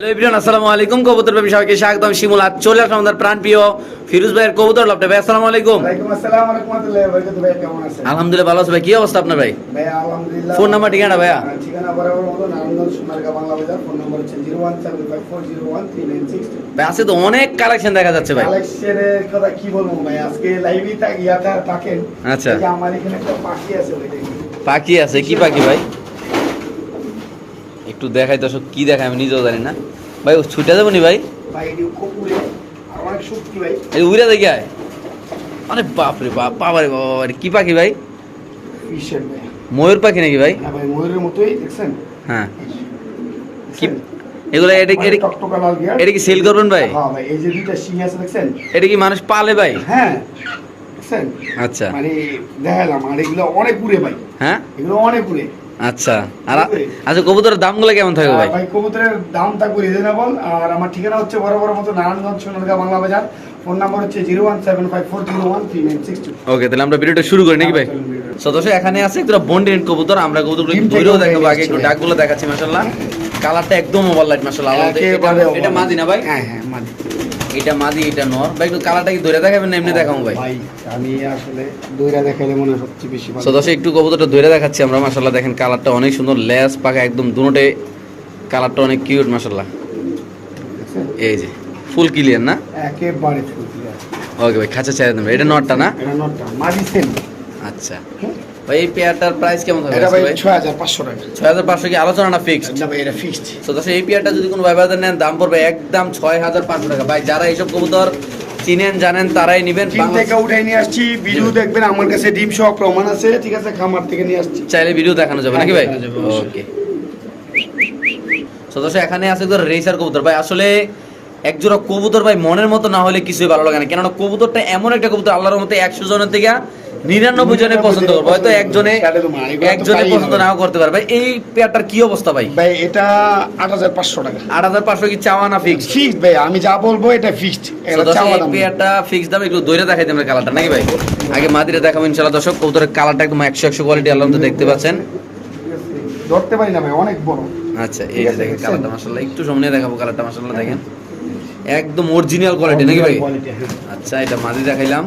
Hello আসসালামু আলাইকুম। কবুতর ব্যবসা সবাইকে স্বাগতম। শিমুল আজ চলে আসলাম আমাদের প্রাণ প্রিয় ফিরোজ ভাইয়ের কবুতর লপটে ভাই আসসালামু আলাইকুম। ওয়ালাইকুম আসসালাম রাহমাতুল্লাহি ওয়া বারাকাতুহু। ভাই কেমন আছেন? আলহামদুলিল্লাহ ভালো আছে। ভাই কি অবস্থা আপনার ভাই? ভাই ফোন নাম্বার, ঠিকানা ভাইয়া? ঠিকানা বরাবর মতো নারায়ণগঞ্জ সোনারগাঁ বাংলা বাজার। ফোন নম্বর হচ্ছে 01754013962 ভাই আছে তো অনেক কালেকশন দেখা যাচ্ছে ভাই। কালেকশনের কথা কি বলব ভাই আজকে লাইভই থাক থাকেন। আচ্ছা। আমার এখানে একটা পাখি আছে পাখি আছে কি পাখি ভাই? একটু দেখাই দর্শক কি দেখায় আমি নিজেও জানি না। ভাই ও ছুটে যাব নি ভাই? উড়ে। এই দেখি আয়। আরে বাপরে বাপ বাবারে বাবা কি পাখি ভাই? ময়ূর পাখি নাকি ভাই? হ্যাঁ ময়ূরের মতোই দেখছেন? হ্যাঁ। কি এগুলো এটা মানে কি সেল করবেন ভাই? হ্যাঁ এই যে দুইটা শিং আছে দেখছেন? এটা কি মানুষ পালে ভাই? হ্যাঁ আচ্ছা। মানে দেখালাম আর এগুলো অনেক উড়ে ভাই। হ্যাঁ? এগুলো অনেক উড়ে। আচ্ছা। আর আচ্ছা কবুতরের দামগুলো কেমন থাকবে ভাই? ভাই কবুতরের দাম থাকবে রিজনেবল আর আমার ঠিকানা হচ্ছে বড় বড় মতো নারায়ণগঞ্জ সোনারগাঁ বাংলা বাজার। ফোন নাম্বার হচ্ছে zero one seven five four zero one three nine six two. Okay তাহলে আমরা ভিডিওটা শুরু করি নাকি ভাই? সদস্য এখানে আছে একটা বন্ডেড কবুতর। আমরা কবুতরগুলো দেখাবো আগে একটু। ডাকগুলো দেখাচ্ছি মাশাআল্লাহ। কালারটা একদম ওভার লাইট মাশাআল্লাহ একেবারে এটা মাদি না ভাই? হ্যাঁ হ্যাঁ মাদি। এটা মাদি এটা নর। ভাই একটু কালারটা কি ধরে দেখাবেন না এমনি দেখাবো ভাই? ভাই আমি আসলে দইরা দেখাইলে মনে সবচেয়ে বেশি ভালো। সদস্য একটু কবুতরটা ধরে দেখাচ্ছি আমরা মাশাআল্লাহ দেখেন কালারটা অনেক সুন্দর লেস পাকা একদম দুটোতে কালারটা অনেক কিউট মাশাআল্লাহ। এই যে ফুল ক্লিয়ার না? একেবারে ফুল clear। ওকে ভাই খাঁচা চাই দেবেন এটা নটটা না? এটা নটটা মাদি সেম আচ্ছা। ভাই এই পেয়ারটার প্রাইস কেমন থাকবে এটা ভাই ভাই? ছয় হাজার পাঁচশো টাকা। ছয় হাজার পাঁচশো কি আলোচনা না ফিক্সড না ভাই এটা ফিক্সড তো এই পেয়ারটা যদি কোনো ভাইবাদের নেন দাম পড়বে একদম ছয় হাজার পাঁচশো টাকা। ভাই যারা এইসব কবুতর চিনেন জানেন তারাই নিবেন। ডিম থেকে উঠাই নিয়ে আসছি ভিডিও দেখবেন আমার কাছে ডিম সহ প্রমাণ আছে ঠিক আছে খামার থেকে নিয়ে আসছি। চাইলে ভিডিও দেখানো যাবে নাকি ভাই? হ্যাঁ। ওকে দর্শক এখানে আছে তো রেসার কবুতর। ভাই আসলে এক জোড়া কবুতর ভাই মনের মতো না হলে কিছুই ভালো লাগে না। কেননা কবুতরটা এমন একটা কবুতর আল্লাহর মতো একশো জনের থেকে নিরানব্বই জনে পছন্দ করবে। হয়তো একজনে একজনে পছন্দ নাও করতে পারবে এই পেয়ারটার কি অবস্থা ভাই? ভাই এটা আট হাজার পাঁচশো টাকা। আট হাজার পাঁচশো কি চাওয়া না ফিক্স ফিক্সড ভাই আমি যা বলব এটা ফিক্সড চাওয়া দাম পেয়ারটা ফিক্স দাম একটু দইরে দেখাই আমরা কালারটা নাকি ভাই? আগে মাদিরে দেখাবো ইনশাআল্লাহ। দর্শক কবুতরের কালারটা একদম একশো একশো কোয়ালিটি আল্লাহ তো দেখতে পাচ্ছেন। ধরতে পারি না ভাই অনেক বড়। আচ্ছা এই যে দেখেন কালারটা একটু সামনে দেখাবো কালারটা মাসাল্লাহ দেখেন। একদম অরিজিনাল কোয়ালিটি নাকি ভাই? হ্যাঁ। আচ্ছা এটা মাদি দেখাইলাম।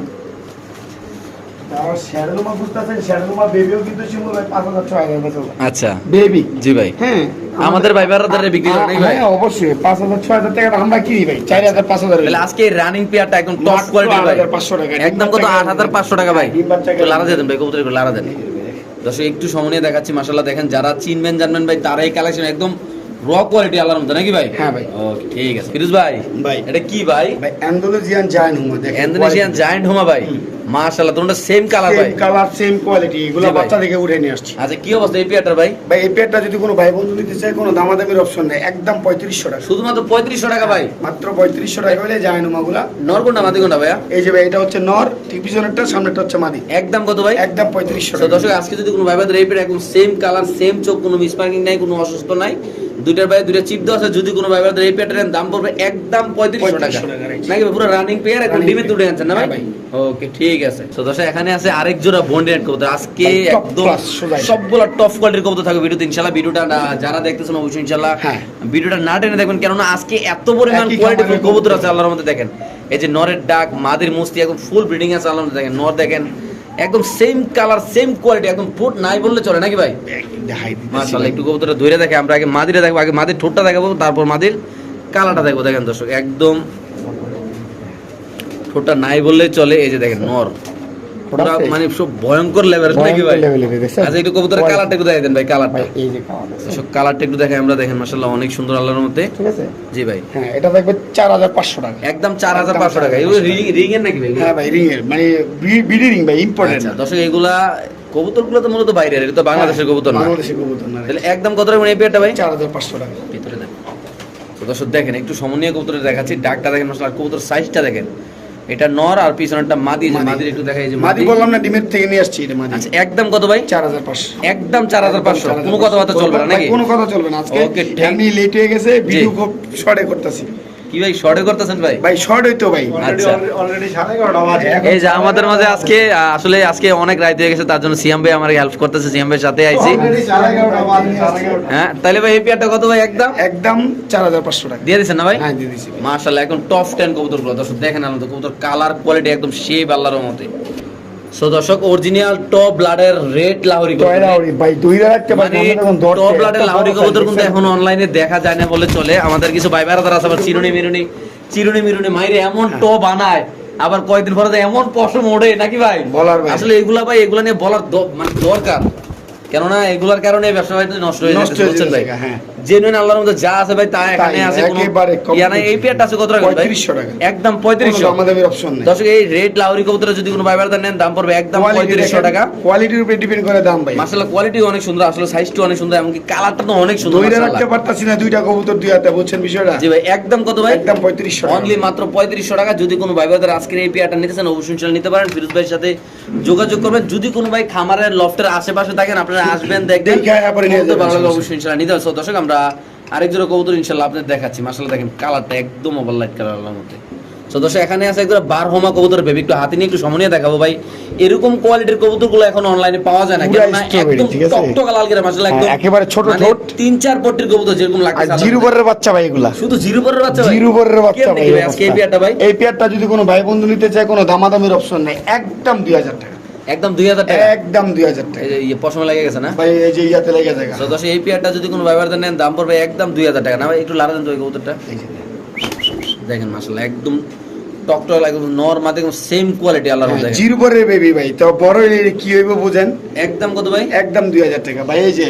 আচ্ছা বেবি জি ভাই। হ্যাঁ। আমাদের ভাই বারাদারে বিক্রি করে ভাই। হ্যাঁ অবশ্যই পাঁচ হাজার ছয় হাজার টাকা আমরা কিনি ভাই। চার হাজার পাঁচ হাজার। তাহলে আজকে রানিং পেয়ারটা একদম টপ কোয়ালিটি ভাই। 8,500 টাকা। একদম কত? আট হাজার পাঁচশো টাকা ভাই। ডিম একটু লারা দেন ভাই কবুতর লারা দেন। দর্শক একটু সময় নিয়ে দেখাচ্ছি মাসাল্লাহ দেখেন যারা চিনবেন জানবেন ভাই তারাই কালেকশন একদম র কোয়ালিটি আল্লাহর মতো নাকি ভাই? হ্যাঁ ভাই। ওকে ঠিক আছে। ফিরোজ ভাই ভাই। এটা কি ভাই? ভাই অ্যান্ডোলজিয়ান জায়ান্ট হুমা দেখেন ইন্দোনেশিয়ান জায়ান্ট হোমা ভাই। মাশাআল্লাহ তোমরা সেম কালার ভাই। সেম কালার সেম কোয়ালিটি এগুলো বাচ্চা থেকে উঠে নিয়ে আসছি। আচ্ছা কি অবস্থা এই পেয়ারটার ভাই? ভাই এই পেয়ারটা যদি কোনো ভাই বন্ধু নিতে চায় কোনো দামাদামির অপশন নেই একদম পঁয়ত্রিশশো টাকা। শুধুমাত্র পঁয়ত্রিশশো টাকা ভাই? মাত্র পঁয়ত্রিশশো টাকা হলে জায়ান্ট হুমাগুলা। নর কোনটা মাদি কোনটা ভাইয়া? এই যে ভাই এটা হচ্ছে নর ঠিক পিছনেরটা সামনেরটা হচ্ছে মাদি। একদম কত ভাই? একদম পঁয়ত্রিশশো তো টাকা। দর্শক আজকে যদি কোনো ভাই ভাইদের এই পেয়ার একদম সেম কালার সেম চোখ কোনো মিসমার্কিং নাই কোনো অসুস্থ নাই দুইটার ভাই দুইটা চিপ দেওয়া আছে যদি কোনো ভাই ভাইদের এই পেয়ারটার দাম পড়বে একদম পঁয়ত্রিশশো টাকা। 3500 টাকা, নাকি পুরো রানিং পেয়ার Running ডিমে তুলে আনছেন না ভাই? হ্যাঁ ওকে ঠিক আছে। তো দর্শক এখানে আছে আরেক জোড়া বন্ডেড কবুতর। আজকে একদম সবগুলো টপ কোয়ালিটির কবুতর থাকবে ভিডিওতে ইনশাআল্লাহ। ভিডিওটা যারা দেখতেছেন অবশ্যই ইনশাআল্লাহ। হ্যাঁ। ভিডিওটা না টেনে দেখবেন কেননা আজকে এত পরিমাণ কোয়ালিটি কবুতর আছে আল্লাহর মধ্যে দেখেন। এই যে নরের ডাক মাদির মুস্তি একদম ফুল ব্রিডিং আছে আল্লাহর মধ্যে দেখেন। নর দেখেন একদম সেম কালার সেম কোয়ালিটি একদম ফুট নাই বললে চলে নাকি ভাই? মাশাআল্লাহ একটু কবুতরটা ধরে দেখে আমরা আগে মাদিরে দেখব আগে মাদির ঠোঁটটা দেখাবো তারপর মাদির কালারটা দেখব। দেখেন দর্শক একদম ঠোঁটটা নাই বললে চলে এই যে দেখেন নর? মানে সব ভয়ঙ্কর নাকি ভাই? আচ্ছা একটু কবুতরের কালারটা একটু দেখাই দেন ভাই কালারটা এই যে আছে। দর্শক কালারটা একটু দেখাই আমরা দেখেন মাশাআল্লাহ অনেক সুন্দর আল্লাহর ঠিক আছে? জি ভাই। হ্যাঁ এটা টাকা। একদম চার হাজার একদম পাঁচশো টাকা এগুলো রিং রিং এর নাকি ভাই? হ্যাঁ ভাই রিং এর মানে বিডি রিং ভাই ইম্পর্টেন্ট আচ্ছা দর্শক এগুলা কবুতরগুলো তো মূলত বাইরের এটা তো বাংলাদেশের কবুতর না। বাংলাদেশের কবুতর না। তাহলে একদম কত রাখবেন এই পেয়ারটা ভাই? চার হাজার পাঁচশো টাকা। ভিতরে দেন তো দর্শক দেখেন একটু সমন্বয় কবুতরে দেখাচ্ছি। ডাকটা দেখেন মশলা আর কবুতর সাইজটা দেখেন। এটা নর আর পিছনেরটা মাদি যে মাদির একটু দেখাই যে মাদি বললাম না ডিমের থেকে নিয়ে আসছি এটা মাদি। আচ্ছা একদম কত ভাই? চার হাজার পাঁচশো। একদম চার হাজার পাঁচশো। কোনো কথাবার্তা চলবে না নাকি? কোনো কথা চলবে না। আজকে Okay, লেট হয়ে গেছে ভিডিও খুব শর্টে করতেছি। কি ভাই শর্টে করতেছেন ভাই? ভাই শর্ট হইতো ভাই। আচ্ছা। এই যে আমাদের মাঝে আজকে আসলে আজকে অনেক রাত হয়ে গেছে তার জন্য সিএম ভাই আমার হেল্প করতেছে সিএম ভাইয়ের সাথে আইছি। হ্যাঁ তাহলে ভাই এই পেয়ারটা কত ভাই একদম? একদম চার হাজার পাঁচশো টাকা। দিয়ে দিচ্ছেন না ভাই? হ্যাঁ দিয়ে দিছি। মার্শাল্লাহ একদম টপ টেন কবুতরগুলো দর্শক দেখেন আমাদের কবুতর কালার কোয়ালিটি একদম শেপ আল্লাহর মতে সো দর্শক অরিজিনাল টপ ব্লাডের রেড লাহোরি। ভাই দুই একটা মানে টপ ব্লাডের লাহোরি কবুতর কিন্তু এখন অনলাইনে দেখা যায় না বলে চলে। আমাদের কিছু ভাই বেড়াদার আছে আবার চিরুনি মিরুনি। চিরুনি মিরুনি মাইরে এমন টপ বানায় আবার কয়েকদিন পরে এমন পশম ওড়ে নাকি ভাই? বলার আসলে এগুলা ভাই এগুলা নিয়ে বলার মানে দরকার। কেননা এগুলার কারণে ব্যবসা নষ্ট হয়ে যাচ্ছে ভাই? হ্যাঁ। জেনুইন আল্লাহর মধ্যে যা আছে ভাই তা এখানে আছে কোনো ইয়া নাই, এই পেয়ারটা আছে কত টাকা ভাই? 3500 টাকা। একদম পঁয়ত্রিশশো। কোনো আমাদের অপশন নেই। দর্শক এই রেড লাউরি কবুতরে যদি কোনো ভাই বেড়াদার নেন দাম পড়বে একদম পঁয়ত্রিশশো টাকা। কোয়ালিটির উপরে ডিপেন্ড করে দাম ভাই। মার্শাল্লাহ কোয়ালিটি অনেক সুন্দর আসলে সাইজটা অনেক সুন্দর এমনকি কালারটা তো অনেক সুন্দর দুইটা রাখতে পারতাছি না দুইটা কবুতর দুই হাতে বুঝছেন বিষয়টা? জি ভাই একদম কত ভাই? একদম পঁয়ত্রিশশো অনলি মাত্র পঁয়ত্রিশশো টাকা যদি কোনো ভাই ভাইদের আজকের এই পেয়ারটা নিতে চান অবশ্যই নিতে পারেন। ফিরোজ ভাইয়ের সাথে যোগাযোগ করবেন। যদি কোনো ভাই খামারের লফটের আশেপাশে থাকেন আপনারা আসবেন দেখবেন। অবশ্যই ইনশাল্লাহ নিতে হবে দর্শক আমরা আরেক জোড়া কবুতর ইনশাল্লাহ আপনাদের দেখাচ্ছি। মাসাল্লাহ দেখেন কালারটা একদম ওভার লাইট কালার মধ্যে। তো দর্শক এখানে আছে একদম বার হোমা কবুতর বেবি একটু হাতে নিয়ে একটু সমনিয়ে দেখাবো ভাই। এরকম কোয়ালিটির কবুতরগুলো এখন অনলাইনে পাওয়া যায় না। কেননা একদম টকটকা লাল গেরা হ্যাঁ, একদম একেবারে ছোট মানে ঠোঁট। তিন চার পট্টির কবুতর যেরকম লাগছে জিরো বাচ্চা ভাই এগুলা? শুধু জিরো পরের বাচ্চা ভাই? জিরো পরের বাচ্চা ভাই এই পেয়ারটা ভাই? এই পেয়ারটা যদি কোনো ভাই বন্ধু নিতে চায় কোনো দামাদামির অপশন নেই। একদম দুই হাজার টাকা। একদম দুই হাজার টাকা? একদম দুই হাজার টাকা। এই যে ইয়ে পশমে লেগে গেছে না? ভাই এই যে ইয়াতে লেগে তো দশ এই পেয়ারটা যদি কোনো ব্যবহার নেন দাম পড়বে একদম দুই হাজার টাকা। না ভাই একটু লাড়া দেন তো ওই কবুতরটা। দেখেন। মাসাল্লাহ একদম টকটক একদম নর মাঝে একদম সেম কোয়ালিটি হ্যাঁ, জিরো বেবি ভাই তো বড় কি হইব বুঝেন? একদম কত ভাই? একদম দুই হাজার টাকা। ভাই এই যে।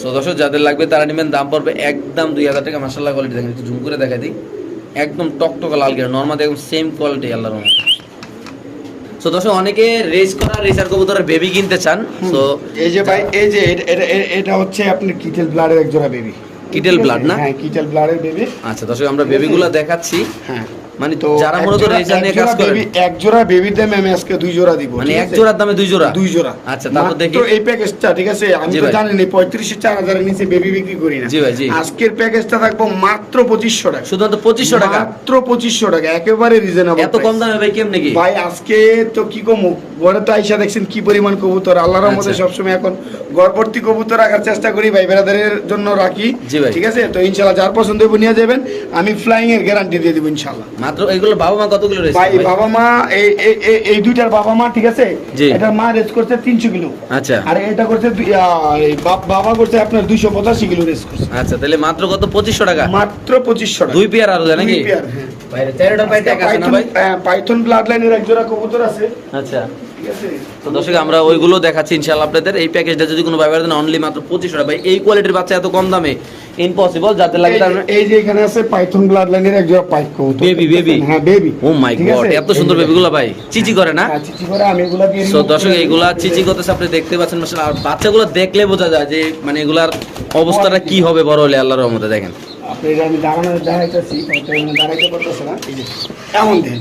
সো দর্শক যাদের লাগবে তারা নেবেন দাম পড়বে একদম দুই হাজার টাকা। মাসাল্লাহ কোয়ালিটি দেখেন একটু ঝুম করে দেখাই দিই। একদম টকটক লাল গের নর্মাল একদম সেম কোয়ালিটি আল্লাহর সো দর্শক অনেকে রেস করা রেসার কবুতরের বেবি কিনতে চান। তো এই যে ভাই এই যে এটা- এটা হচ্ছে আপনার কিটেল ব্লাডের এক জোড়া বেবি কিটেল ব্লাড না? হ্যাঁ কিটেল ব্লাডের বেবি আচ্ছা দর্শক আমরা বেবিগুলো দেখাচ্ছি। হ্যাঁ। মানে তো যারা মূলত রেসার নিয়ে কাজ baby- এক জোড়া বেবির দামে আমি আজকে দুই জোড়া দিব মানে এক জোড়ার দামে দুই জোড়া? দুই জোড়া। আচ্ছা তারপর দেখি। মাত্র এই প্যাকেজটা ঠিক আছে? আমি তো জানি না পঁয়ত্রিশশো চার হাজারের নিচে বেবি বিক্রি করি না। জি ভাই, জি। আজকের প্যাকেজটা থাকব মাত্র পঁচিশশো টাকা। শুধুমাত্র পঁচিশশো টাকা? মাত্র পঁচিশশো টাকা একেবারে রিজনেবল এত কম দামে ভাই কেমনে কি? ভাই আজকে তো কি কমু? গড়ে তো আইসা দেখছেন কি পরিমাণ কবুতর। আল্লাহর আচ্ছা। সবসময় এখন গড়বর্তী কবুতর রাখার চেষ্টা করি ভাই বেড়াদারের জন্য রাখি। ঠিক আছে? তো ইনশাল্লাহ যার পছন্দ হবে নিয়ে যাবেন। আমি ফ্লাইং এর গ্যারান্টি দিয়ে দিব ইনশাল্লাহ মাত্র এইগুলো বাবা মা কতগুলো রয়েছে? ভাই বাবা মা এই এই- দুইটার বাবা মা ঠিক আছে। এটার মা রেস করছে তিনশো কিলো। আচ্ছা। আর এটা করছে বাবা করছে আপনার দুইশো পঁচাশি কিলো রেস করছে। আচ্ছা তাহলে মাত্র কত? পঁচিশশো টাকা? মাত্র পঁচিশশো টাকা। দুই পেয়ার আরও নাকি দুই পেয়ার, হ্যাঁ। বাইরে চারটা আছে না ভাই? পাইথন ব্লাড লাইনের এক জোড়া কবুতর আছে। আচ্ছা। তো দর্শক আমরা ওইগুলো দেখাচ্ছি ইনশাআল্লাহ আপনাদের। এই প্যাকেজটা যদি কোনো দেন অনলি মাত্র পঁচিশশো টাকা। ভাই এই কোয়ালিটির বাচ্চা এত কম দামে ইম্পসিবল যাতে লাগে এই যে- এই যে এখানে আছে পাইথন ব্লাড লাইনের এক জোড়া Baby, baby. হ্যাঁ বেবি ও মাই গড এত সুন্দর বেবিগুলো ভাই। চিচি করে না? চিচি করে আমি এগুলা দিয়ে সো দর্শক এইগুলা চিচি করতেছে আপনি দেখতে পাচ্ছেন মাসাল আর বাচ্চাগুলো দেখলে বোঝা যায় যে মানে এগুলার অবস্থাটা কি হবে বড় হলে আল্লাহর রহমতে দেখেন। আপনি আমি দাঁড়ানো দাঁড়াইতেছি দাঁড়াইতে পারতেছে না। এমন দেন।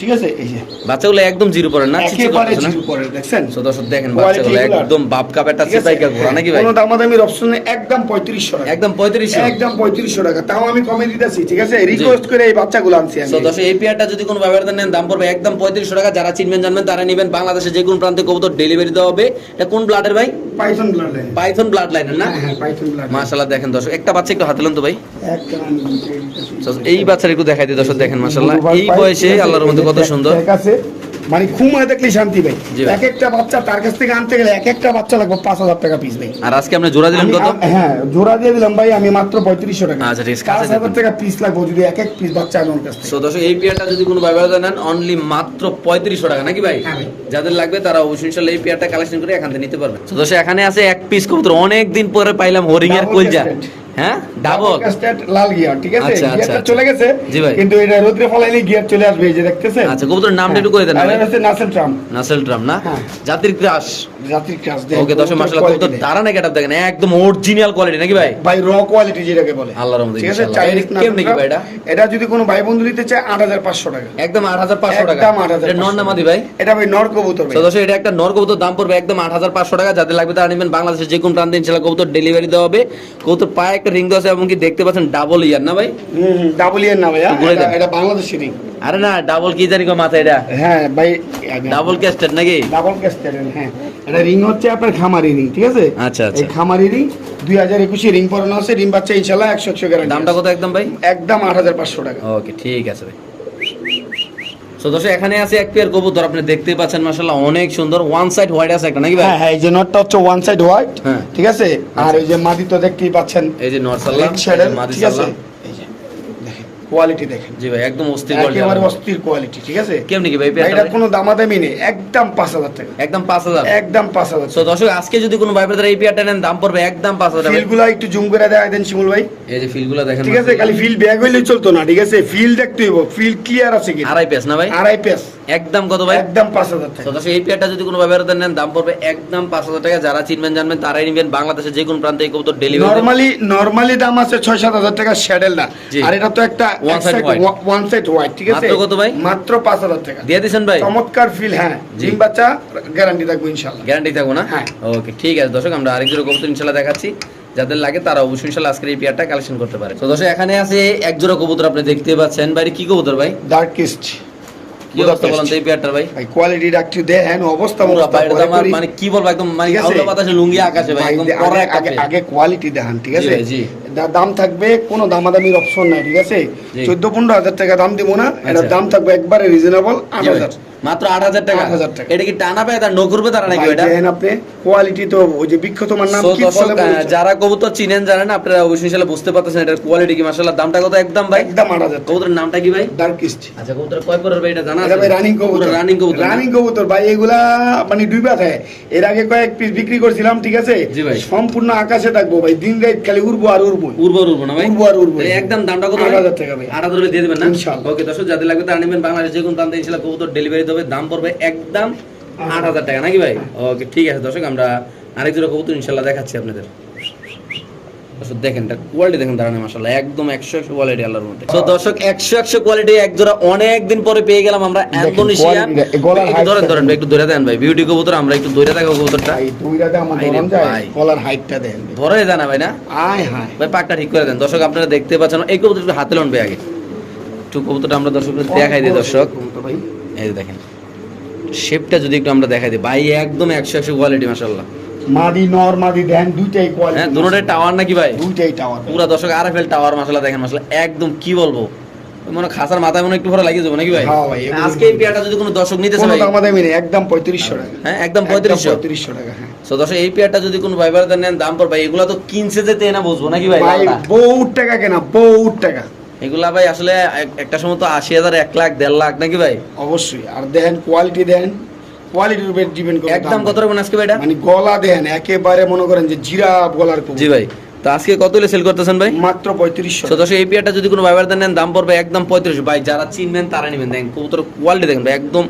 ঠিক আছে? এই যে বাচ্চাগুলো একদম জিরো পড়ে না একেবারে জিরো দেখছেন? দর্শক দেখেন বাচ্চাগুলো একদম বাপ কাপ একটা ঘোরা নাকি ভাই? কোনো দামাদামির অপশন নেই একদম পঁয়ত্রিশশো টাকা। একদম পঁয়ত্রিশশো। একদম পঁয়ত্রিশশো টাকা। তাও আমি কমে দিতেছি ঠিক আছে? রিকোয়েস্ট করে এই বাচ্চাগুলো আনছি আমি। তো দর্শক এই পেয়ারটা যদি কোনো নেন দাম পড়বে একদম পঁয়ত্রিশশো টাকা। যারা চিনবেন জানবেন তারা নেবেন বাংলাদেশে যে কোন প্রান্তে কবুতর ডেলিভারি দেওয়া হবে। এটা কোন ব্লাডের ভাই? Python blood line python blood line না হ্যাঁ হ্যাঁ পাইথন ব্লাড মাশাআল্লাহ দেখেন দর্শক একটা বাচ্চা একটু হাতে লন তো ভাই একটা এই বাচ্চার একটু দেখাই দিই দর্শক দেখেন মাশাআল্লাহ এই বয়সে আল্লাহর মধ্যে কত সুন্দর ঠিক আছে মানে ঘুমায় দেখলে শান্তি ভাই। এক একটা বাচ্চা তার কাছ থেকে আনতে গেলে এক একটা বাচ্চা লাগবে পাঁচ হাজার টাকা পিস ভাই আর আজকে আপনি জোড়া দিলেন আমি- কত? হ্যাঁ জোড়া দিয়ে দিলাম ভাই আমি মাত্র পঁয়ত্রিশশো টাকা। আচ্ছা, ঠিক পাঁচ হাজার টাকা পিস লাগবে যদি এক এক পিস বাচ্চা আনার কাছ সো দর্শক এই পেয়ারটা যদি কোনো ব্যবহার নেন অনলি মাত্র পঁয়ত্রিশশো টাকা নাকি ভাই? হ্যাঁ যাদের লাগবে তারা অবশ্যই ইনশাল্লাহ এই পেয়ারটা কালেকশন করে এখান থেকে নিতে পারবেন তো দর্শক এখানে আছে এক পিস কবুতর অনেক দিন পরে পাইলাম হরিং এর কলজা। হ্যাঁ? ডাবল। লাল গিয়ার ঠিক আছে? আচ্ছা, আচ্ছা, গিয়ারটা আচ্ছা। চলে গেছে জি ভাই। কিন্তু এটা রোদ্রে ফলাইলে গিয়ার চলে আসবে এই যে দেখতেছেন? আচ্ছা কবুতরের নামটা একটু করে দেন নাসেল ট্রাম নাসেল ট্রাম না? হ্যাঁ। জাতির ক্রাশ। জাতির ক্লাস ওকে দর্শক মাশাআল্লাহ কবুতর দাঁড়ানো গেটআপ দেখেন একদম অরিজিনাল কোয়ালিটি নাকি ভাই? ভাই র কোয়ালিটি যেটাকে বলে। আল্লাহর রহমতে ঠিক আছে? চাইনিজ এটা কেমনে কি ভাই এটা? এটা যদি কোনো ভাই বন্ধু নিতে চায় আট হাজার পাঁচশো টাকা। একদম আট হাজার পাঁচশো টাকা। একদম 8,500 এটা নর নামাদি ভাই? এটা ভাই নর কবুতর ভাই। তো দর্শক এটা একটা নর কবুতর দাম পড়বে একদম আট হাজার পাঁচশো টাকা। যাদের লাগবে তারা নেবেন বাংলাদেশের যে কোনো প্রান্তে ইনশাল্লাহ কবুতর ডেলিভারি দেওয়া হবে। কবুতর পায়ে একটা রিং দেওয়া আছে এবং কি দেখতে পাচ্ছেন ডাবল ইয়ার না ভাই? ডাবল ইয়ার না ভাই ঘুরে এটা- দেন। এটা বাংলাদেশি রিং আরে না ডাবল কি জানি গো মাথা এটা? হ্যাঁ ভাই ডাবল ক্যাস্টেড নাকি? ডাবল ক্যাস্টেডেন হ্যাঁ। রিং হচ্ছে আপনার খামারি রিং ঠিক আছে? আচ্ছা, আচ্ছা। এই খামারি রিং দুই হাজার একুশে রিং পরানো আছে রিং বাচ্চা ইনশাল্লাহ একশো একশো গ্যারান্টি দামটা কত একদম ভাই? একদম আট হাজার পাঁচশো টাকা। ওকে ঠিক আছে ভাই। তো দর্শক এখানে আছে এক পেয়ার কবুতর আপনি দেখতেই পাচ্ছেন মাশাআল্লাহ অনেক সুন্দর ওয়ান সাইড হোয়াইট আছে একটা নাকি ভাই? হ্যাঁ হ্যাঁ এই যে নটটা হচ্ছে ওয়ান সাইড হোয়াইট হ্যাঁ। ঠিক আছে? আর এই যে মাদি তো দেখতেই পাচ্ছেন এই যে নরসাল্লাহ রেড মাদি ঠিক আছে সাল্লাহ এই যে দেখেন কোয়ালিটি দেখেন। জি ভাই একদম অস্থির একেবারে অস্থির কোয়ালিটি ঠিক আছে? কেমনি কি ভাই এটার কোনো দামাদামি নেই একদম পাঁচ হাজার টাকা। একদম পাঁচ হাজার? একদম পাঁচ হাজার তো দর্শক আজকে যদি কোনো ভাই ব্রাদার এই পেয়ারটা নেন দাম পড়বে একদম পাঁচ হাজার টাকা। ফিলগুলো একটু জুম করে দেখাই দেন শিমুল ভাই। এই যে ফিলগুলো দেখেন ঠিক আছে খালি ফিল ব্যাগ হইলে চলতো না ঠিক আছে? ফিল দেখতে হইব ফিল ক্লিয়ার আছে কি আড়াই পেস না ভাই? আড়াই পেস একদম কত ভাই? একদম পাঁচ হাজার টাকা। তো দর্শক এই পেয়ারটা যদি কোনো ভাই ব্রাদার নেন দাম পড়বে একদম পাঁচ হাজার টাকা। যারা চিনবেন জানবেন তারাই নিবেন বাংলাদেশের যে কোনো প্রান্তে এই কবুতর ডেলিভারি নরমালি নরমালি দাম আছে ছয় সাত হাজার টাকা শ্যাডেল না। আর এটা তো একটা One side white। One side white ঠিক আছে? মাত্র কত ভাই? মাত্র পাঁচ হাজার টাকা। দিয়ে দিছেন ভাই? চমৎকার ফিল হ্যাঁ। ডিম বাচ্চা গ্যারান্টি থাকব ইনশাল্লাহ গ্যারান্টি থাকব না? হ্যাঁ। ওকে ঠিক আছে দর্শক আমরা আরেক জোড়া কবুতর ইনশাল্লাহ দেখাচ্ছি। যাদের লাগে তারা অবশ্যই আজকের এই পেয়ারটা কালেকশন করতে পারে। তো দর্শক এখানে আছে এক জোড়া কবুতর আপনি দেখতে পাচ্ছেন। বাইরে কি কবুতর ভাই? ডার্কেস্ট কি অবস্থা বলেন এই পেয়ারটার ভাই ভাই কোয়ালিটি একটু দেখেন অবস্থা পুরো অবস্থা বাইরে পরে আমার করি। মানে কি বলব একদম মানে বাতাসে লুঙ্গি আকাশে ভাই ভাই, একদম আগে- আগে কোয়ালিটি দেখান ঠিক আছে জি। দাম থাকবে কোনো দামাদামির অপশন নাই ঠিক আছে? চোদ্দ পনেরো হাজার টাকা দাম দিব না এটার আচ্ছা। দাম থাকবে একবারে রিজনেবল আট হাজার। মাত্র আট হাজার টাকা। 8,000 টাকা। এটা কি টানা পায় তার নকুরবে তারা নাকি এটা আপনি কোয়ালিটি তো ওই যে বিখ্যাত তোমার নাম? যারা কবুতর চিনেন জানেন আপনারা অবশ্যই ইনশাল্লাহ বুঝতে পারতেছেন এটার কোয়ালিটি কি। মাশাআল্লাহ দামটা কত একদম ভাই? একদম আট হাজার কবুতরের নামটা কি ভাই? আচ্ছা কবুতর কয় পরের ভাই এটা জানা ভাই রানিং কবুতর রানিং কবুতর রানিং কবুতর। ভাই এগুলা মানে ডুইবা থাকে এর আগে কয়েক পিস বিক্রি করছিলাম ঠিক আছে? জি ভাই। সম্পূর্ণ আকাশে থাকব ভাই। দিন রাত খালি উড়বো আর উড়বো। উর্বর উর্বর না ভাই? উর্বর আর উর্বর। একদম দামটা কত আট হাজার টাকা ভাই। আট হাজার দিয়ে দিবেন না? ইনশাআল্লাহ। ওকে দর্শক যাদের লাগবে তারা নেবেন বাংলাদেশ যে কোনো প্রান্তে। ইনশাল্লাহ কবুতর ডেলিভারি দেবে দাম পড়বে একদম আট হাজার টাকা নাকি ভাই? ওকে ঠিক আছে দর্শক আমরা আরেক জোড়া কবুতর ইনশাল্লাহ দেখাচ্ছি আপনাদের। দর্শক দেখেন এটা কোয়ালিটি দেখেন দাঁড়ানো মাসাল্লাহ একদম একশো একশো কোয়ালিটি আল্লাহর মধ্যে তো দর্শক একশো একশো কোয়ালিটি এক জোড়া অনেক দিন পরে পেয়ে গেলাম আমরা height ধরেন ধরেন একটু দেন ভাই বিউটি কবুতর আমরা একটু কবুতরটা। ভাই ভাই ভাই। কলার হাইটটা দেন। ধরে ভাই না? আয় হায়। ভাই পাকটা ঠিক করে দেন। দর্শক আপনারা দেখতে পাচ্ছেন এই কবুতর একটু হাতে লনবে আগে। একটু কবুতরটা আমরা দর্শকদের দেখাই দিই দর্শক। ভাই। এই দেখেন। শেপটা যদি একটু আমরা দেখাই দিই ভাই একদম একশো একশো কোয়ালিটি মাসাল্লাহ মাদি নর মাদি দেন দুইটাই কোয়ালিটি হ্যাঁ দুটোটাই টাওয়ার নাকি ভাই? দুইটাই টাওয়ার পুরা দর্শক আর এফ টাওয়ার মাসাল্লাহ দেখেন মাসাল্লাহ একদম কি বলব? মনে খাসার মাথায় মনে একটু পরে লাগিয়ে যাব নাকি ভাই? হ্যাঁ ভাই, আজকে এই পেয়ারটা যদি কোনো দর্শক কোনো ভাই দামাদামি নেই একদম পঁয়ত্রিশশো টাকা। হ্যাঁ একদম পঁয়ত্রিশশো। পঁয়ত্রিশশো টাকা হ্যাঁ। তো দর্শক এই পেয়ারটা যদি কোনো ভাই বাড়িতে নেন দাম পড়বে এগুলো তো কিনছে যেতে না বুঝব নাকি ভাই? ভাই বহুত টাকা কেনা বহুত টাকা। এগুলা ভাই আসলে একটা সময় তো আশি হাজার এক লাখ দেড় লাখ নাকি ভাই? অবশ্যই। আর দেন কোয়ালিটি দেন কোয়ালিটির উপর ডিপেন্ড করে একদম কত রাখবেন আজকে ভাইটা মানে গলা দেন একেবারে মনে করেন যে জিরা গলার জি ভাই। তো আজকে কত হলে সেল করতেছেন ভাই? মাত্র পঁয়ত্রিশশো দর্শক এই পেয়ারটা যদি কোনো ভাইবার নেন দাম পড়বে একদম পঁয়ত্রিশ ভাই যারা চিনবেন তারা নেবেন। দেখেন কবুতর কোয়ালিটি দেখেন ভাই একদম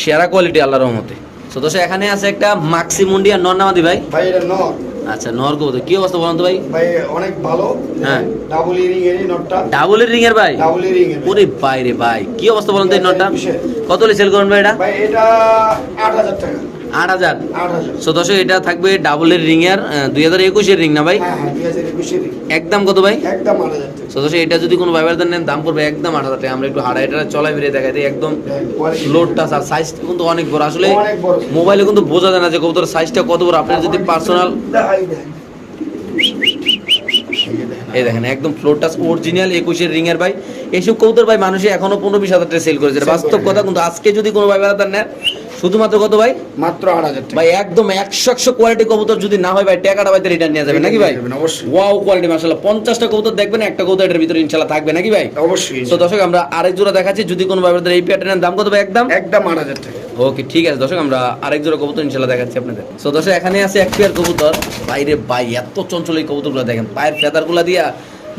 সেরা কোয়ালিটি আল্লাহর রহমতে। তো দর্শক এখানে আছে একটা মাক্সি মুন্ডি আর নন্নামাদি ভাই। ভাই এটা নর। আচ্ছা নর কবুতর কি অবস্থা বলুন তো ভাই? ভাই অনেক ভালো। হ্যাঁ। ডাবল ইয়ারিং এর নটটা ডাবল রিং এর ভাই? ডাবল ইয়ারিং এর ওরে ভাই রে ভাই কি অবস্থা বলুন তো এই নটটা কত হলে সেল করবেন ভাই এটা? ভাই এটা আট হাজার টাকা। আট হাজার। দর্শক এটা থাকবে ডাবলের রিং এর দুই হাজার একুশের রিং না ভাই? হ্যাঁ হ্যাঁ একদম কত ভাই? একদম দর্শক এটা যদি কোনো ভাইবার নেন দাম পড়বে একদম আট হাজার টাকা। আমরা একটু হাড়া এটা চলাই ফিরে দেখাই দিই একদম লোডটা আর সাইজ কিন্তু অনেক বড়। আসলে মোবাইলে কিন্তু বোঝা যায় না যে কবুতর সাইজটা কত বড়। আপনার যদি পার্সোনাল এই দেখেন। একদম ফ্লোর টাচ অরিজিনাল একুশের রিং এর ভাই। এইসব কবুতর ভাই মানুষ এখনও পনেরো বিশ হাজার টাকা সেল করেছে। বাস্তব কথা কিন্তু আজকে যদি কোনো ভাই বেড়াতার নেন শুধুমাত্র কত ভাই? মাত্র আট হাজার ভাই একদম একশো একশো কোয়ালিটি কবুতর যদি না হয় ভাই টাকাটা ভাই রিটার্ন নিয়ে যাবে নাকি ভাই। ওয়াও কোয়ালিটি মাসাল্লাহ পঞ্চাশটা কবুতর দেখবেন একটা কবুতর এটার ভিতরে ইনশাল্লাহ থাকবে নাকি ভাই? অবশ্যই। তো দর্শক আমরা আরেক জোড়া দেখাচ্ছি যদি কোনো ভাই এই প্যাটার্নের দাম কত ভাই একদম? একদম আট হাজার টাকা। ওকে ঠিক আছে দর্শক আমরা আরেক জোড়া কবুতর ইনশাল্লাহ দেখাচ্ছি আপনাদের। তো দর্শক এখানে আছে এক পেয়ার কবুতর। বাইরে ভাই এত চঞ্চল এই কবুতরগুলো দেখেন। পায়ের ফেদারগুলো দিয়া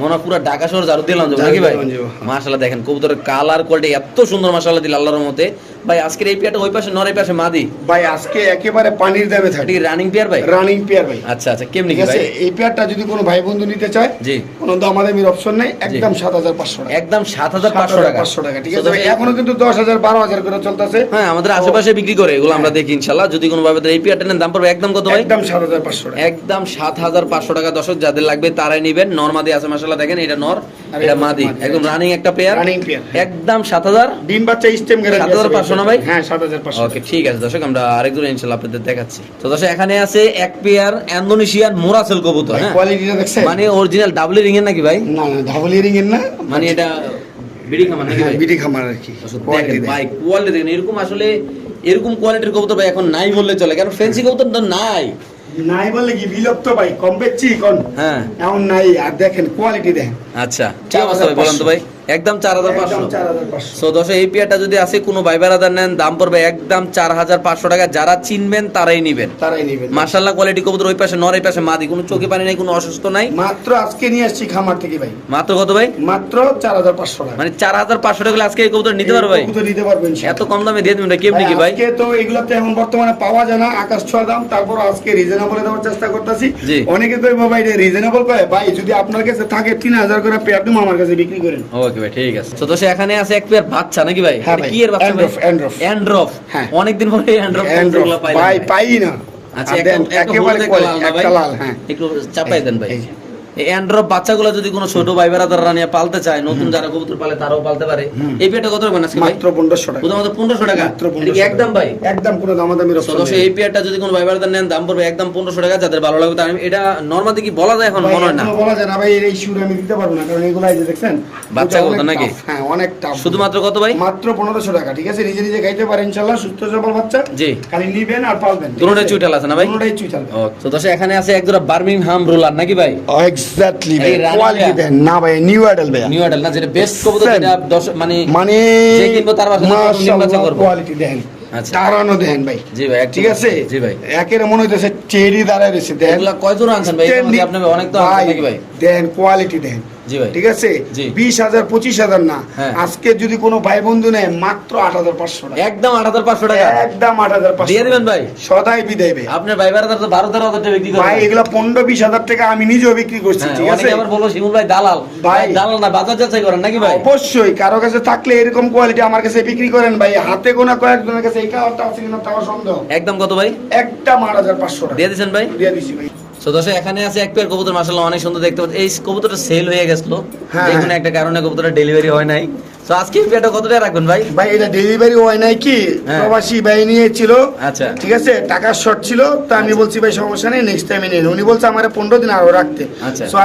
মনে হয় পুরো ঢাকা শহর ঝাড়ু দিলাম নাকি ভাই? যাব। মাশাল্লাহ দেখেন কবুতরের কালার কোয়ালিটি এত সুন্দর মাশাল্লাহ দিল আল্লাহর মতে ভাই আজকের এই পেয়ারটা ওই পাশে পাশে মাদি। ভাই আজকে একেবারে পানির দামে থাকে। রানিং পেয়ার ভাই? রানিং পেয়ার ভাই। আচ্ছা আচ্ছা কেমনি কি ভাই? এই পেয়ারটা যদি কোনো ভাই বন্ধু নিতে চায় জি। কোনো দামাদামির অপশন নেই একদম সাত হাজার পাঁচশো টাকা। একদম সাত হাজার পাঁচশো টাকা। পাঁচশো টাকা ঠিক আছে এখনও কিন্তু দশ হাজার বারো হাজার করে চলতেছে। হ্যাঁ আমাদের আশেপাশে বিক্রি করে এগুলো আমরা দেখি ইনশাল্লাহ। যদি কোনো ভাবে এই পেয়ারটা নেন দাম পড়বে একদম কত ভাই? একদম সাত হাজার পাঁচশো টাকা। একদম সাত হাজার পাঁচশো টাকা। দর্শক যাদের লাগবে তারাই নিবেন। নর মাদি আছে মাসাল্লাহ দেখেন এটা নর। এটা মাদি একদম রানিং একটা পেয়ার। একদম হাজার। ডিম বাচ্চা স্টেম গ্যারান্টি 7,500 না ভাই? হ্যাঁ সাত হাজার পাঁচশো। ওকে ঠিক আছে দর্শক আমরা আরেকজন আপনাদের দেখাচ্ছি। তো দর্শক এখানে আছে এক পেয়ার ইন্দোনেশিয়ান মোরাসেল কবুতর হ্যাঁ? কোয়ালিটিটা দেখছেন? মানে অরিজিনাল ডাবল রিং এর নাকি ভাই? না না ডাবল ইয়ারিং এর না মানে এটা বিডি খামার নাকি হ্যাঁ ভাই? বিডি খামার আর কি দেখেন। ভাই কোয়ালিটি দেখেন এরকম আসলে এরকম কোয়ালিটির কবুতর ভাই এখন নাই বললে চলে কারণ ফেন্সি কবুতর তো নাই। নাই বললে কি বিলুপ্ত ভাই? কম বেচছি এখন। হ্যাঁ। এমন নাই আর দেখেন কোয়ালিটি দেখেন। আচ্ছা। ঠিক অবস্থা? ভাই বলেন তো ভাই? একদম চার হাজার পাঁচশো। সো দশ এই পেয়ারটা যদি আসে কোনো ভাই বেড়াদার নেন দাম পড়বে একদম চার হাজার পাঁচশো টাকা। যারা চিনবেন তারাই নিবেন। তারাই নেবেন। মার্শাল্লাহ কোয়ালিটি কবুতর ওই পাশে নর এই পাশে মাদি। কোনো চোখে পানি নেই কোনো অসুস্থ নাই। মাত্র আজকে নিয়ে আসছি খামার থেকে ভাই। মাত্র কত ভাই? মাত্র চার হাজার পাঁচশো টাকা। মানে চার হাজার পাঁচশো টাকা আজকে এই কবুতর নিতে পারো ভাই? নিতে পারবেন এত কম দামে দিয়ে দিবেন কেমনি কি ভাই? আজকে তো এগুলোতে এখন বর্তমানে পাওয়া যায় না আকাশ ছোঁয়া দাম। তারপর আজকে রিজনেবল দেওয়ার চেষ্টা করতেছি। অনেকে তো ভাই রিজনেবল কয় ভাই যদি আপনার কাছে থাকে তিন হাজার করে পেয়ার তুমি আমার কাছে বিক্রি করেন। ওকে ভাই ঠিক আছে। তো দোষে এখানে আছে এক পেয়ার বাচ্চা নাকি ভাই? হ্যাঁ কি এর বাচ্চা ভাই। অ্যান্ড্রফ হ্যাঁ। অনেকদিন পরে অ্যান্ড্রফ ভাই ভাই। পাই না। আচ্ছা একেবারে একটা লাল হ্যাঁ। একটু চাপাই দেন ভাই। অ্যান্ড্রপ বাচ্চাগুলো যদি কোনো ছোট ভাই বেড়াদাররা নিয়ে পালতে চায় নতুন যারা কবুতর পালে তারাও পালতে পারে। এই পেয়ারটা কত মাত্র পনেরোশো টাকা। পনেরোশো টাকা? মাত্র এটা কি 1500 একদম ভাই? একদম কোনো তো এই পেয়ারটা যদি কোনো ভাই বেড়াদার নেন দাম পড়বে একদম টাকা। যাদের ভালো লাগবে তার এটা নর্মালি কি বলা যায় এখন মনে হয় না। বলা যায় না ভাই এই আমি দিতে পারব না কারণ যে দেখছেন নাকি? হ্যাঁ অনেক টাফ শুধুমাত্র কত ভাই? মাত্র পনেরোশো টাকা ঠিক আছে? নিজে নিজে খাইতে পারে ইনশাল্লাহ সুস্থ সবল বাচ্চা। জি। খালি নিবেন আর পালবেন দুটোটাই চুইটাল আছে না ভাই? দুটোটাই চুইটাল তো এখানে আছে এক জোড়া বার্মিংহাম রোলার নাকি ভাই? এক্স্যাক্টলি কোয়ালিটি দেন না ভাই নিউ অ্যাডাল ভাই নিউ অ্যাডাল না যেটা বেস্ট কবুতর যেটা মানে মানে যে কিনবো তার নির্বাচন করব। কোয়ালিটি দেন। আচ্ছা। তারানো দেন ভাই। জি ভাই ঠিক আছে? জি ভাই। একের মনে হইতেছে চেরি দাঁড়ায় রয়েছে দেন। এগুলা কয় জোড়া আনছেন ভাই? মধ্যে আপনি অনেক তো ভাই দেন কোয়ালিটি দেন। ভাই ঠিক আছে? বিশ হাজার পঁচিশ হাজার না। হ্যাঁ। আজকে যদি কোনো ভাই বন্ধু নেয় মাত্র আট হাজার পাঁচশো টাকা। একদম আট হাজার পাঁচশো টাকা। একদম আট হাজার পাঁচশো দিয়ে দিবেন ভাই। সদাই বিদায় ভাই। আপনার ভাই বারো তেরো হাজার টাকা বিক্রি ভাই এগুলো পনেরো বিশ হাজার টাকা আমি নিজেও বিক্রি করছি হ্যাঁ, ঠিক আছে? বলব শিমুল ভাই দালাল। ভাই। দালাল না বাজার যাচাই করেন নাকি ভাই? অবশ্যই কারও কাছে থাকলে এরকম কোয়ালিটি আমার কাছে বিক্রি করেন ভাই। হাতে গোনা কয়েকজনের কাছে এই আছে কিনা তাও সন্দেহ। একদম কত ভাই? একদম আট হাজার পাঁচশো টাকা। দিয়ে দিচ্ছেন ভাই? দিয়ে দিছি ভাই। তো দর্শক এখানে আছে এক পেয়ার কবুতর মাসাল্লাহ অনেক সুন্দর দেখতে পাচ্ছি। এই কবুতরটা সেল হয়ে গেছিল। হ্যাঁ, যে কোনো হ্যাঁ। একটা কারণে কবুতরটা ডেলিভারি হয় নাই। তো আজকে এই কত টাকা রাখবেন ভাই? ভাই এটা ডেলিভারি হয় নাই কি? হ্যাঁ। প্রবাসী ভাই নিয়েছিল। আচ্ছা। ঠিক আছে? টাকার শর্ট ছিল। তো আমি বলছি ভাই সমস্যা নেই নেক্সট টাইমে নিন উনি বলছে আমার পনেরো দিন আরও রাখতে।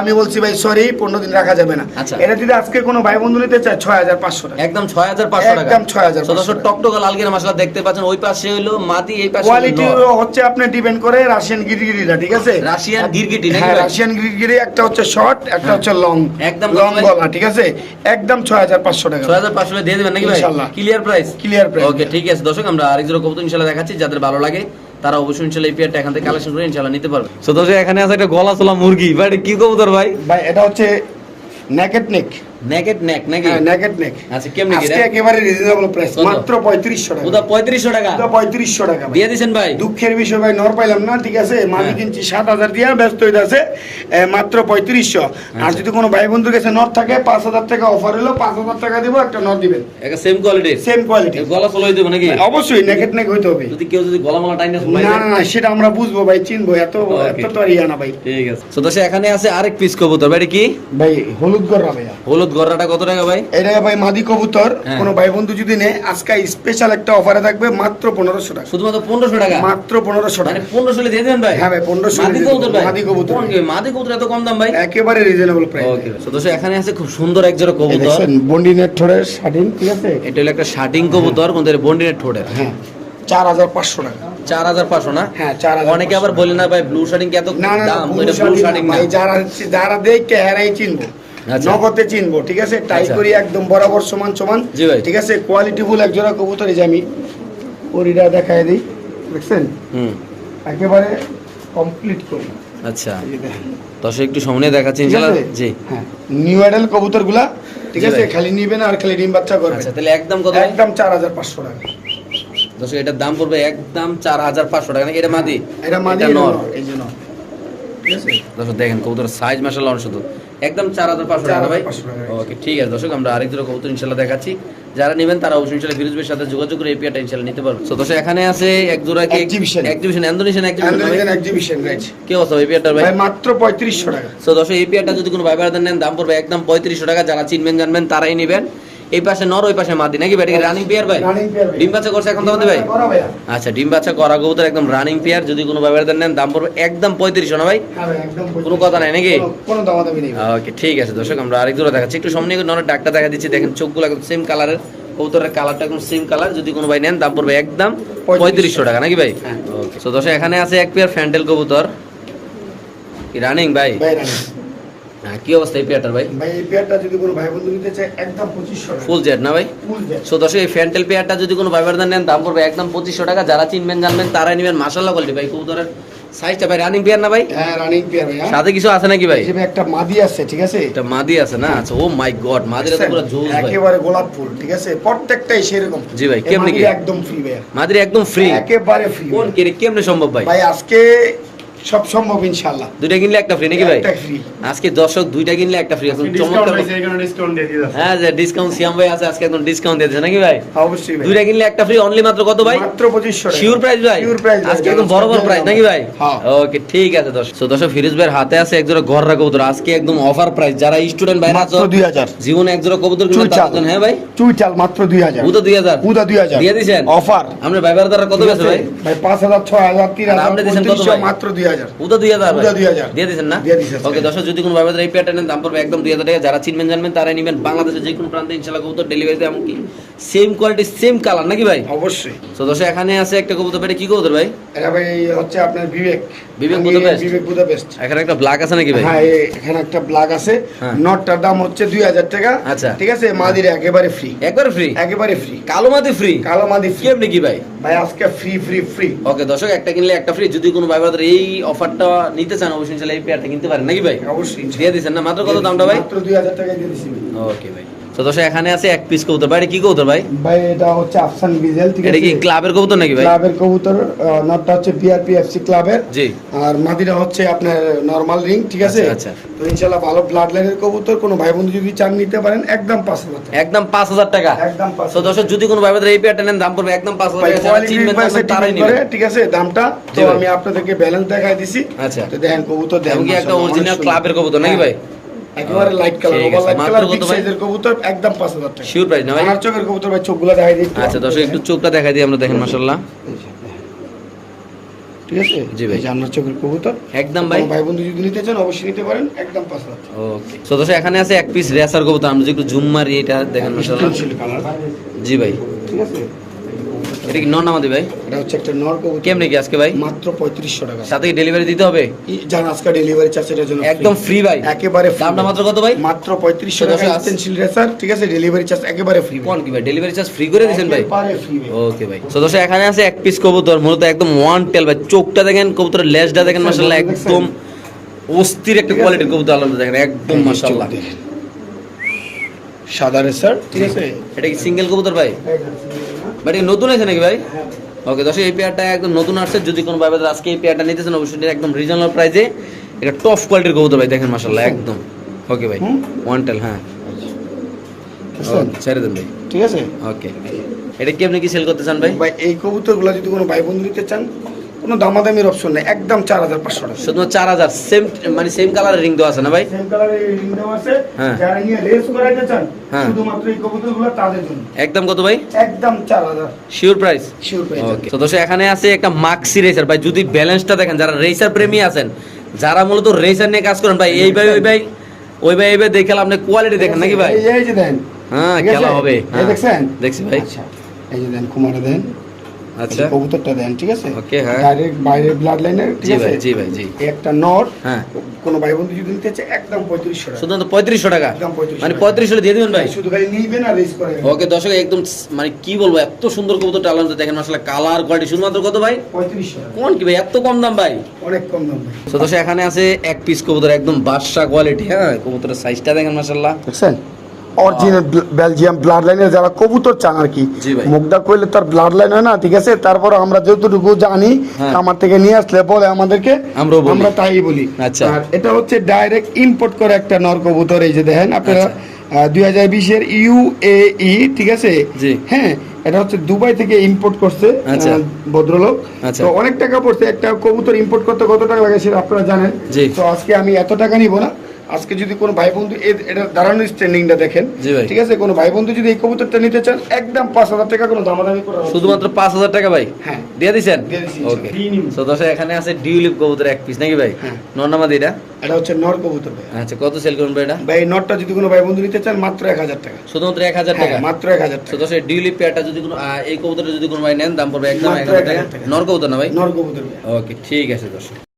আমি বলছি ভাই সরি পনেরো দিন রাখা যাবে না। এটা যদি আজকে কোনো ভাই বন্ধু নিতে চায় ছয় হাজার পাঁচশো টাকা। একদম ছয় হাজার পাঁচশো টাকা। একদম 6,500 তো দর্শক টকটকা লাল মশলা দেখতে পাচ্ছেন ওই পাশে হইল মাটি এই পাশে কোয়ালিটি হচ্ছে আপনি ডিপেন্ড করে রাশিয়ান গিরিগিরিটা ঠিক আছে? রাশিয়ান গিরগিটি হ্যাঁ রাশিয়ান গিরিগিরি একটা হচ্ছে শর্ট একটা হচ্ছে লং একদম লং গলা ঠিক আছে? একদম ছয় হাজার পাঁচশো টাকা। ছয় হাজার পাঁচশো টাকা দিয়ে দেবেন নাকি ভাই। Clear price clear price okay ঠিক আছে। দর্শক আমরা আরেক জোড়া কবুতর ইনশাআল্লাহ দেখাচ্ছি যাদের ভালো লাগে তারা অবশ্যই ইনশাআল্লাহ এই পেয়ারটা এখান থেকে কালেকশন করে ইনশাআল্লাহ নিতে পারবে। সো দর্শক এখানে আছে একটা গলা চলা মুরগি। ভাই এটা কি কবুতর ভাই? ভাই এটা হচ্ছে নেকেট নেক নেকেট নেক নাকি হ্যাঁ নেকেট নেক আচ্ছা কেমনি কি আজকে একেবারে রিজনেবল প্রাইস মাত্র পঁয়ত্রিশশো টাকা। ওটা পঁয়ত্রিশশো টাকা? এটা পঁয়ত্রিশশো টাকা দিয়ে দিছেন ভাই? দুঃখের বিষয় ভাই নর পাইলাম না ঠিক আছে? মাটি হ্যাঁ। কিনছি সাত হাজার ব্যস্ত হইতে আছে মাত্র পঁয়ত্রিশশো। আর আচ্ছা। যদি কোনো ভাই বন্ধুর কাছে নর থাকে পাঁচ হাজার টাকা অফার হলো পাঁচ হাজার টাকা দিব একটা নর দিবেন। সেম কোয়ালিটি সেম কোয়ালিটি গলা নাকি? অবশ্যই নেকেট নেক হইতে হবে। যদি কেউ যদি গলা মালা টাইনা না না না সেটা আমরা বুঝব ভাই চিনবো এত এত তো আর ইয়া না ভাই। ঠিক আছে। তো এখানে আছে আরেক পিস কবুতর। ভাই কি? ভাই হলুদ গররা ভাইয়া। হলুদ গররাটা কত টাকা ভাই? এটা ভাই মাদি কবুতর হ্যাঁ। কোনো ভাই বন্ধু যদি নেয় আজকে স্পেশাল একটা অফারে থাকবে মাত্র পনেরোশো টাকা। শুধুমাত্র পনেরোশো টাকা? মাত্র পনেরোশো মানে টাকা পনেরোশো দিয়ে দেবেন ভাই? হ্যাঁ ভাই, 1500 মাদি কবুতর ভাই? মাদি কবুতর। মাদি কবুতর এত কম দাম ভাই? একেবারে রিজনেবল প্রাইস ওকে তো এখানে আছে খুব সুন্দর এক জোড়া কবুতর। দেখছেন বন্ডি নেট ঠোরের স্বাধীন ঠিক আছে? এটা হলো একটা শার্টিং কবুতর কোন বন্ডিনের ঠোঁটের। হ্যাঁ চার হাজার পাঁচশো টাকা। চার হাজার পাঁচশো না? হ্যাঁ অনেকে আবার বলে না ভাই ব্লু শার্টিং এত দাম? ব্লু শার্টিং না যারা যারা দেখে হেরাই চিনবো। নগদে চিনবো ঠিক আছে? টাই আচ্ছা। করি একদম বরাবর সমান সমান। ঠিক আছে? কোয়ালিটি ফুল এক জোড়া কবুতর এই যে আমি পরিটা দেখাই দিই দেখছেন? হুম। একেবারে কমপ্লিট করি। আচ্ছা। দর্শক একটু সামনে দেখাচ্ছি ইনশাআল্লাহ। জি। হ্যাঁ। নিউ অ্যাডাল কবুতরগুলা ঠিক আছে। খালি নিবেন আর খালি ডিম বাচ্চা করবেন। আচ্ছা তাহলে একদম কত একদম চার হাজার পাঁচশো টাকা। দর্শক এটার দাম পড়বে একদম চার হাজার পাঁচশো টাকা। নাকি এটা মাদি? এটা মাদি এটা নর? এই জন্য ঠিক আছে? দর্শক দেখেন কবুতর সাইজ মাসাল শুধু একদম চার হাজার পাঁচশো টাকা ভাই? ওকে ঠিক আছে দর্শক আমরা আরেক দুটো কবুতর ইনশাল্লাহ দেখাচ্ছি। যারা নেবেন তারা অবশ্যই ইনশাল্লাহ ফিরোজবের সাথে যোগাযোগ করে এপিআরটা ইনশাল্লাহ নিতে পারবে তো দর্শক এখানে আছে এক জোড়া কি exhibition exhibition Indonesian exhibition exhibition right কি অবস্থা এপিআরটার ভাই? ভাই মাত্র পঁয়ত্রিশশো টাকা। সো দর্শক এই পেয়ারটা যদি কোনো ভাই নেন দাম পড়বে একদম পঁয়ত্রিশশো টাকা। যারা চিনবেন জানবেন তারাই নেবেন। এই পাশে নর ওই পাশে মাদি। নাকি ভাই রানিং পেয়ার ভাই। ডিম বাচ্চা করছে এখন তোমাদের ভাই? আচ্ছা ডিম বাচ্চা করা কবুতর একদম রানিং পেয়ার যদি কোনো বাড়াতে নেন দাম পড়বে একদম পঁয়ত্রিশশো না ভাই? হ্যাঁ কোনো কথা নাই নাকি? ওকে ঠিক আছে দর্শক আমরা আরেক জোড়া দেখাচ্ছি। একটু সামনে নরের ডাকটা দেখা দিচ্ছি। দেখেন চোখগুলো একদম সেম কালারের কবুতরের কালারটা একদম সেম কালার যদি কোনো ভাই নেন দাম পড়বে একদম পঁয়ত্রিশশো টাকা নাকি ভাই? হ্যাঁ। ওকে তো দর্শক এখানে আছে এক পেয়ার ফ্যান্ডেল কবুতর। রানিং ভাই। হ্যাঁ কি অবস্থা এই পেয়ারটার ভাই? ভাই এই পেয়ারটা যদি কোনো ভাই বন্ধু নিতে চায় একদম পঁচিশশো ফুল জেড না ভাই? সো দর্শক এই ফ্যান্টেল পেয়ারটা যদি কোনো ভাইবারদার নেন দাম পড়বে একদম পঁচিশশো টাকা। যারা চিনবেন জানবেন তারাই নেবেন। মাসাল্লাহ কোয়ালিটি ভাই কবুতরের সাইজটা ভাই রানিং পেয়ার না ভাই? হ্যাঁ রানিং পেয়ার ভাই হ্যাঁ। সাথে কিছু আছে নাকি ভাই? একটা মাদি আছে ঠিক আছে? এটা মাদি আছে না? আচ্ছা ও মাই গড মাদিরা তো পুরো জোস ভাই। একেবারে গোলাপ ফুল ঠিক আছে? প্রত্যেকটাই সেরকম। জি ভাই, এই কেমনে কি? একদম ফ্রি ভাইয়া মাদিরা একদম ফ্রি একেবারে ফ্রি কোন কেমনে সম্ভব ভাই? ভাই আজকে সব সম্ভব ইনশাআল্লাহ। দুইটা কিনলে একটা ফ্রি নাকি ভাই? একটা ফ্রি আজকে দর্শক দুইটা কিনলে একটা ফ্রি এখন চমৎকার হ্যাঁ যে ডিসকাউন্ট সিয়াম ভাই আছে আজকে একদম ডিসকাউন্ট দিয়েছে নাকি ভাই? অবশ্যই ভাই। দুইটা কিনলে একটা ফ্রি অনলি মাত্র কত ভাই? মাত্র পঁচিশশো শিওর প্রাইস ভাই? শিওর প্রাইস আজকে একদম বড় বড় প্রাইস নাকি ভাই? হ্যাঁ। ওকে ঠিক আছে দর্শক। তো দর্শক ফিরোজ ভাইয়ের হাতে আছে কবুতর। আজকে একদম অফার প্রাইস যারা স্টুডেন্ট ভাইরা আছো মাত্র দুই হাজার। জীবনে এক জোড়া কবুতর জন্য, হ্যাঁ ভাই? চুই চাল মাত্র দুই হাজার। ও তো দুই হাজার। উদা দুই হাজার। দিয়ে দিছেন? অফার আমরা ভাইবার দ্বারা কত বেছে ভাই? ভাই পাঁচ হাজার ছয় হাজার তিন আর হাজার আপনি দিছেন কত ভাই? মাত্র দুই হাজার। দুই হাজার ভাই। উদা দুই হাজার। দিয়ে দিছেন না? দিয়ে দিছি, ওকে দর্শক যদি কোনো এই পেয়ারটা নেন দাম পড়বে একদম দুই হাজার টাকা। যারা চিনবেন জানবেন তারাই নেবেন। বাংলাদেশের যে কোনো প্রান্তে ইনশাল্লাহ কবুতর ডেলিভারিতে এমনকি সেম কোয়ালিটি সেম কালার নাকি ভাই? অবশ্যই। তো দর্শক এখানে আছে একটা কবুতর। পেটে কি কবুতর ভাই? এটা ভাই হচ্ছে আপনার বিবেক। বিবেক বুদাপেস্ট? বিবেক বুদাপেস্ট। এখানে একটা ব্ল্যাক আছে নাকি ভাই? হ্যাঁ এখানে একটা আছে। হ্যাঁ। নটটার দাম হচ্ছে দুই হাজার টাকা। আচ্ছা। ঠিক আছে? মাদির একেবারে ফ্রি একবার ফ্রি একেবারে ফ্রি কালো মাদি ফ্রি কালো মাদি ফ্রি কেমনি কি ভাই? ভাই আজকে ফ্রি ফ্রি ফ্রি ওকে দর্শক একটা কিনলে একটা ফ্রি যদি কোনো ভাই এই অফারটা নিতে চান অবশ্যই এই পেয়ারটা কিনতে পারেন। নাকি ভাই? অবশ্যই দিয়ে দিচ্ছেন না? মাত্র কত দামটা ভাই? মাত্র দুই হাজার টাকা দিয়ে ওকে ভাই। তো দর্শক এখানে আছে এক পিস কবুতর। ভাই কি কবুতর ভাই? ভাই এটা হচ্ছে আফসান বিজেল ঠিক এটা কি ক্লাবের কবুতর নাকি ভাই? ক্লাবের কবুতর নটটা হচ্ছে বিআরপি এফসি ক্লাবের। জি। আর মাদিরা হচ্ছে আপনার নরমাল রিং ঠিক আছে? আচ্ছা। তো ইনশাল্লাহ ভালো ব্লাড লাইনের কবুতর কোনো ভাই বন্ধু যদি চান নিতে পারেন একদম পাঁচ হাজার টাকা। একদম পাঁচ হাজার টাকা। একদম পাঁচ তো দর্শক যদি কোনো ভাই ব্রাদার এই পেয়ারটা নেন দাম পড়বে একদম টাকা। চিনবেন তারাই ঠিক আছে দামটা? তো আমি আপনাদেরকে ব্যালেন্স দেখাই দিছি। আচ্ছা। তো দেখেন কবুতর দেখেন একটা অরিজিনাল ক্লাবের কবুতর নাকি ভাই? একেবারে light colour over light colour big সাইজের কবুতর একদম পাঁচ হাজার টাকা। শিওর প্রাইস না ভাই আমার চোখের কবুতর ভাই চোখগুলো দেখাই দিই আচ্ছা দর্শক একটু চোখটা দেখাই দিই আমরা দেখেন মাশাআল্লাহ। ঠিক আছে? জি ভাই। যে চোখের কবুতর। একদম ভাই। ভাই বন্ধু যদি নিতে চান অবশ্যই নিতে পারেন একদম পাঁচ হাজার টাকা। ওকে তো দর্শক এখানে আছে এক পিস রেসার কবুতর। আমরা যদি একটু জুম মারি এটা দেখেন মাশাআল্লাহ। জি ভাই। ঠিক আছে? এটা কি নন আমাদের ভাই? এটা হচ্ছে একটা নর কবুতর। কেমনে কি আজকে ভাই? মাত্র পঁয়ত্রিশশো টাকা। সাথে কি ডেলিভারি দিতে হবে? জান আজকে ডেলিভারি চার্জ এটার জন্য একদম ফ্রি ভাই। একেবারে। দামটা মাত্র কত ভাই? মাত্র পঁয়ত্রিশশো তো টাকা দর্শক, স্টেনসিল রেসার ঠিক আছে? ডেলিভারি চার্জ একেবারে ফ্রি কোন কি ভাই? ডেলিভারি চার্জ ফ্রি করে দিয়েছেন ভাই? ওকে ভাই। তো দর্শক এখানে আছে এক পিস কবুতর মূলত একদম ওয়ান টেল ভাই। চোখটা দেখেন কবুতরের লেজটা দেখেন মাশাআল্লাহ একদম অস্থির একটা কোয়ালিটির কবুতর আলাদা দেখেন একদম মাশাআল্লাহ। সাদা রেসার ঠিক আছে? এটা কি সিঙ্গেল কবুতর ভাই? এটা নতুন আছে নাকি ভাই? ওকে দশ এই পেয়ারটা একদম নতুন আসছে। যদি কোনো ভাবে আজকে এই পেয়ারটা নিতেছেন অবশ্যই একদম রিজনাল প্রাইসে এটা টপ কোয়ালিটির কবুতর ভাই দেখেন মাসাল্লাহ একদম। ওকে ভাই? ওয়ান টেল হ্যাঁ। ছেড়ে দেন ভাই। ঠিক আছে? ওকে এটা কি আপনি কি সেল করতে চান ভাই? ভাই এই কবুতরগুলো যদি কোনো ভাই বন্ধু নিতে চান কোনো দামাদামির অপশন নেই একদম চার হাজার পাঁচশো টাকা। শুধুমাত্র চার হাজার সেম মানে সেম কালারের রিং দেওয়া আছে না ভাই? সেম কালারের রিং দেওয়া আছে। হ্যাঁ। যারা নিয়ে রেস করাইতে চান হ্যাঁ। শুধুমাত্র এই কবুতরগুলো তাদের জন্য। একদম কত ভাই? একদম চার হাজার। শিওর প্রাইস শিওর পেয়ে ওকে তো দর্শক এখানে আছে একটা মাক্সি রেসার ভাই যদি ব্যালেন্সটা দেখেন যারা রেসার প্রেমী আছেন যারা মূলত রেসার নিয়ে কাজ করেন ভাই এই ভাই ওই ভাই ওই ভাই এই ভাই দেখে আপনি কোয়ালিটি দেখেন নাকি ভাই? এই যে দেন। হ্যাঁ খেলা হবে। এই হ্যাঁ। দেখছেন দেখছি ভাই। আচ্ছা। এই যে দেন কুমারে দেন। আচ্ছা। কবুতরটা দেন ঠিক আছে? ওকে, হ্যাঁ। ডাইরেক্ট বাইরে ব্লাড লাইনের ঠিক জি আছে? ভাই জি ভাই জি। একটা নট হ্যাঁ। কোনো ভাই বন্ধু যদি নিতে চায় একদম পঁয়ত্রিশশো টাকা। শুধুমাত্র পঁয়ত্রিশশো টাকা? একদম 3500 মানে টাকা। পঁয়ত্রিশশো দিয়ে দিবেন ভাই? শুধু খালি নিবেন আর রেস করে ওকে দর্শক একদম মানে কি বলব এত সুন্দর কবুতরটা আলাম দেখেন আসলে কালার কোয়ালিটি শুধুমাত্র কত ভাই? পঁয়ত্রিশশো টাকা। কোন কি ভাই এত কম দাম ভাই? অনেক কম দাম ভাই। তো দর্শক এখানে আছে এক পিস কবুতর একদম বাদশা কোয়ালিটি হ্যাঁ কবুতরের সাইজটা দেখেন মাশাল্লাহ দেখছেন? অরিজিনাল বেলজিয়াম ব্লাড লাইনের যারা কবুতর চান আর কি মুগদা করলে তার ব্লাড লাইন হয় না ঠিক আছে তারপর আমরা যতটুকু জানি হ্যাঁ। আমার থেকে নিয়ে আসলে বলে আমাদেরকে আমরা তাই বলি আচ্ছা। আর এটা হচ্ছে ডাইরেক্ট ইম্পোর্ট করে একটা নর কবুতর এই যে দেখেন আপনারা আচ্ছা। দুই হাজার বিশের ইউএই ঠিক আছে হ্যাঁ এটা হচ্ছে দুবাই থেকে ইম্পোর্ট করছে আচ্ছা। ভদ্রলোক। তো অনেক টাকা পড়ছে একটা কবুতর ইম্পোর্ট করতে কত টাকা লাগে সেটা আপনারা জানেন তো আজকে আমি এত টাকা নিব না আজকে যদি কোনো ভাই বন্ধু এটা দাঁড়ানোর স্ট্যান্ডিংটা দেখেন ঠিক আছে? কোনো ভাই বন্ধু যদি এই কবুতরটা নিতে চান একদম পাঁচ হাজার টাকা কোনো দামাদামি করা শুধুমাত্র পাঁচ হাজার টাকা ভাই? হ্যাঁ। দিয়ে দিছি, ওকে তো দর্শক এখানে আছে ডিউলিপ কবুতর এক পিস নাকি ভাই? হ্যাঁ। নর্নামাদি এটা? এটা হচ্ছে নর কবুতর ভাই। আচ্ছা কত সেল করুন এটা? ভাই যদি কোনো ভাই বন্ধু নিতে চান মাত্র এক হাজার টাকা। শুধুমাত্র এক হাজার হ্যাঁ, টাকা? মাত্র এক হাজার তো টাকা। ডিউলিপ পেয়ারটা যদি কোনো এই কবুতরটা যদি কোনো ভাই নেন দাম পড়বে একদম এক হাজার টাকা। হাজার টাকা। নর কবুতর না ভাই? নর কবুতর ওকে ঠিক আছে দর্শক।